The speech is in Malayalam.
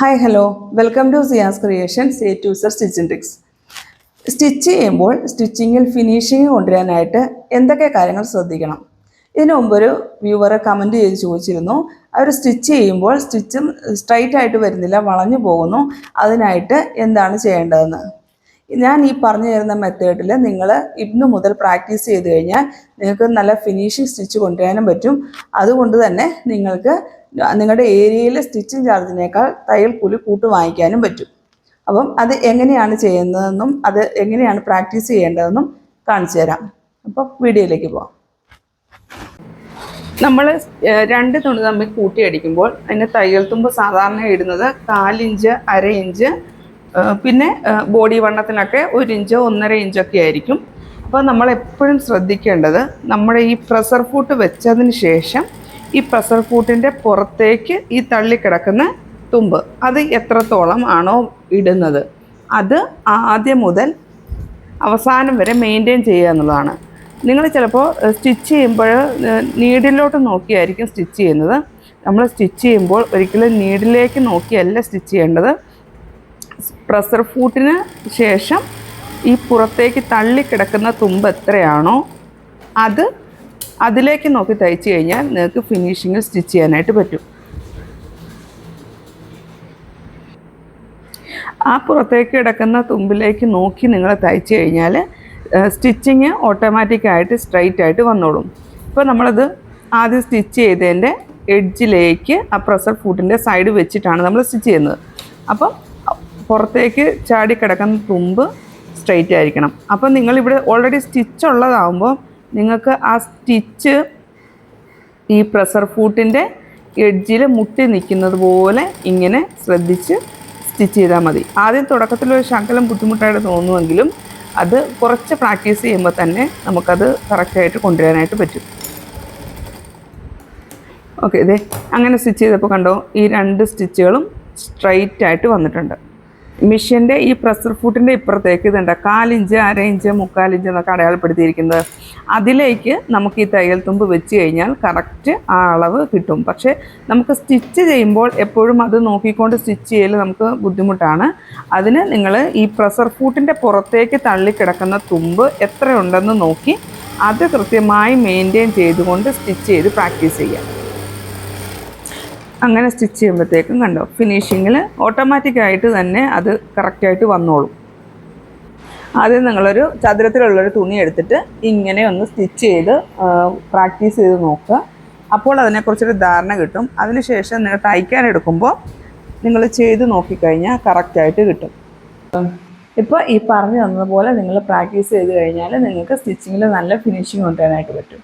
Hi hello welcome to Siyas creations A to Z stitching tricks stitch ചെയ്യുമ്പോൾ സ്റ്റിച്ചിങ്ങിൽ ഫിനിഷിങ് കൊണ്ടുവരാനായിട്ട് എന്തൊക്കെ കാര്യങ്ങൾ ശ്രദ്ധിക്കണം? ഇതിനു മുമ്പൊരു വ്യൂവർ കമന്റ് ചെയ്ത് ചോദിച്ചിരുന്നു. അവർ സ്റ്റിച്ച് ചെയ്യുമ്പോൾ സ്റ്റിച്ചും സ്ട്രൈറ്റ് ആയിട്ട് വരുന്നില്ല വളഞ്ഞു പോകുന്നു. അതിനായിട്ട് എന്താണ് ചെയ്യേണ്ടതെന്ന്? ഞാൻ ഈ പറഞ്ഞു തരുന്ന മെത്തേഡിൽ നിങ്ങൾ ഇന്ന് മുതൽ പ്രാക്ടീസ് ചെയ്ത് കഴിഞ്ഞാൽ നിങ്ങൾക്ക് നല്ല ഫിനിഷിംഗ് സ്റ്റിച്ച് കൊണ്ടുവരാനും പറ്റും. അതുകൊണ്ട് തന്നെ നിങ്ങൾക്ക് നിങ്ങളുടെ ഏരിയയിലെ സ്റ്റിച്ചിങ് ചാർജിനേക്കാൾ തയ്യൽ കൂലി കൂട്ട് വാങ്ങിക്കാനും പറ്റും. അപ്പം അത് എങ്ങനെയാണ് ചെയ്യുന്നതെന്നും അത് എങ്ങനെയാണ് പ്രാക്ടീസ് ചെയ്യേണ്ടതെന്നും കാണിച്ചു തരാം. അപ്പോൾ വീഡിയോയിലേക്ക് പോവാം. നമ്മൾ രണ്ട് തുണി തമ്മിൽ കൂട്ടിയടിക്കുമ്പോൾ അതിന്റെ തയ്യൽ തുമ്പ് സാധാരണ ഇടുന്നത് കാലിഞ്ച് അര ഇഞ്ച് പിന്നെ ബോഡി വണ്ണത്തിനൊക്കെ ഒരു ഇഞ്ച് ഒന്നര ഇഞ്ചൊക്കെ ആയിരിക്കും. അപ്പോൾ നമ്മൾ എപ്പോഴും ശ്രദ്ധിക്കേണ്ടത് നമ്മുടെ ഈ പ്രഷർ ഫൂട്ട് വെച്ചതിന് ശേഷം ഈ പ്രഷർ ഫൂട്ടിന്റെ പുറത്തേക്ക് ഈ തള്ളിക്കിടക്കുന്ന തുമ്പ് അത് എത്രത്തോളം ആണോ ഇടുന്നത്. അത് ആദ്യം മുതൽ അവസാനം വരെ മെയിന്റെയിൻ ചെയ്യുക എന്നുള്ളതാണ്. നിങ്ങൾ ചിലപ്പോൾ സ്റ്റിച്ച് ചെയ്യുമ്പോൾ നീഡിലോട്ട് നോക്കിയായിരിക്കും സ്റ്റിച്ച് ചെയ്യുന്നത്. നമ്മൾ സ്റ്റിച്ച് ചെയ്യുമ്പോൾ ഒരിക്കലും നീഡിലേക്ക് നോക്കിയല്ല സ്റ്റിച്ച് ചെയ്യേണ്ടത്. പ്രസർ ഫൂട്ടിന് ശേഷം ഈ പുറത്തേക്ക് തള്ളിക്കിടക്കുന്ന തുമ്പ് എത്രയാണോ അത് അതിലേക്ക് നോക്കി തയ്ച്ച് കഴിഞ്ഞാൽ നിങ്ങൾക്ക് ഫിനിഷിങ്ങിൽ സ്റ്റിച്ച് ചെയ്യാനായിട്ട് പറ്റും. ആ പുറത്തേക്ക് കിടക്കുന്ന തുമ്പിലേക്ക് നോക്കി നിങ്ങൾ തയ്ച്ച് കഴിഞ്ഞാൽ സ്റ്റിച്ചിങ് ഓട്ടോമാറ്റിക്കായിട്ട് സ്ട്രൈറ്റ് ആയിട്ട് വന്നോളും. ഇപ്പോൾ നമ്മളത് ആദ്യം സ്റ്റിച്ച് ചെയ്തതിന്റെ എഡ്ജിലേക്ക് ആ പ്രസർ ഫുഡിന്റെ സൈഡ് വെച്ചിട്ടാണ് നമ്മൾ സ്റ്റിച്ച് ചെയ്യുന്നത്. അപ്പം പുറത്തേക്ക് ചാടി കിടക്കുന്ന തുമ്പ് സ്ട്രൈറ്റ് ആയിരിക്കണം. അപ്പം നിങ്ങളിവിടെ ഓൾറെഡി സ്റ്റിച്ച് ഉള്ളതാകുമ്പോൾ നിങ്ങൾക്ക് ആ സ്റ്റിച്ച് ഈ പ്രഷർ ഫൂട്ടിന്റെ എഡ്ജിൽ മുട്ടി നിൽക്കുന്നത് പോലെ ഇങ്ങനെ ശ്രദ്ധിച്ച് സ്റ്റിച്ച് ചെയ്താൽ മതി. ആദ്യം തുടക്കത്തിൽ ഒരു ശകലം ബുദ്ധിമുട്ടായിട്ട് തോന്നുമെങ്കിലും അത് കുറച്ച് പ്രാക്ടീസ് ചെയ്യുമ്പോൾ തന്നെ നമുക്കത് കറക്റ്റായിട്ട് കൊണ്ടുവരാനായിട്ട് പറ്റും. ഓക്കെ ഇതേ അങ്ങനെ സ്റ്റിച്ച് ചെയ്തപ്പോൾ കണ്ടോ ഈ രണ്ട് സ്റ്റിച്ചുകളും സ്ട്രൈറ്റ് ആയിട്ട് വന്നിട്ടുണ്ട്. മിഷ്യന്റെ ഈ പ്രഷർ ഫുട്ടിന്റെ ഇപ്പുറത്തേക്ക് ഇതുണ്ട്. കാലിഞ്ച് അര ഇഞ്ച് മുക്കാലിഞ്ച് എന്നൊക്കെ അടയാളപ്പെടുത്തിയിരിക്കുന്നത്. അതിലേക്ക് നമുക്ക് ഈ തയ്യൽ തുമ്പ് വെച്ച് കഴിഞ്ഞാൽ കറക്റ്റ് ആ അളവ് കിട്ടും. പക്ഷേ നമുക്ക് സ്റ്റിച്ച് ചെയ്യുമ്പോൾ എപ്പോഴും അത് നോക്കിക്കൊണ്ട് സ്റ്റിച്ച് ചെയ്യൽ നമുക്ക് ബുദ്ധിമുട്ടാണ്. അതിന് നിങ്ങൾ ഈ പ്രഷർ ഫൂട്ടിന്റെ പുറത്തേക്ക് തള്ളിക്കിടക്കുന്ന തുമ്പ് എത്രയുണ്ടെന്ന് നോക്കി അത് കൃത്യമായി മെയിന്റെയിൻ ചെയ്തുകൊണ്ട് സ്റ്റിച്ച് ചെയ്ത് പ്രാക്ടീസ് ചെയ്യാം. അങ്ങനെ സ്റ്റിച്ച് ചെയ്യുമ്പോഴത്തേക്കും കണ്ടോ ഫിനിഷിങ്ങിൽ ഓട്ടോമാറ്റിക്കായിട്ട് തന്നെ അത് കറക്റ്റായിട്ട് വന്നോളും. ആദ്യം നിങ്ങളൊരു ചതുരത്തിലുള്ളൊരു തുണി എടുത്തിട്ട് ഇങ്ങനെ ഒന്ന് സ്റ്റിച്ച് ചെയ്ത് പ്രാക്ടീസ് ചെയ്ത് നോക്കുക. അപ്പോൾ അതിനെക്കുറിച്ചൊരു ധാരണ കിട്ടും. അതിനുശേഷം നിങ്ങൾ തയ്ക്കാൻ എടുക്കുമ്പോൾ നിങ്ങൾ ചെയ്ത് നോക്കിക്കഴിഞ്ഞാൽ കറക്റ്റായിട്ട് കിട്ടും. ഇപ്പോൾ ഈ പറഞ്ഞു തന്നതുപോലെ നിങ്ങൾ പ്രാക്ടീസ് ചെയ്ത് കഴിഞ്ഞാൽ നിങ്ങൾക്ക് സ്റ്റിച്ചിങ്ങിൽ നല്ല ഫിനിഷിങ് കൊണ്ടുവരാനായിട്ട് പറ്റും.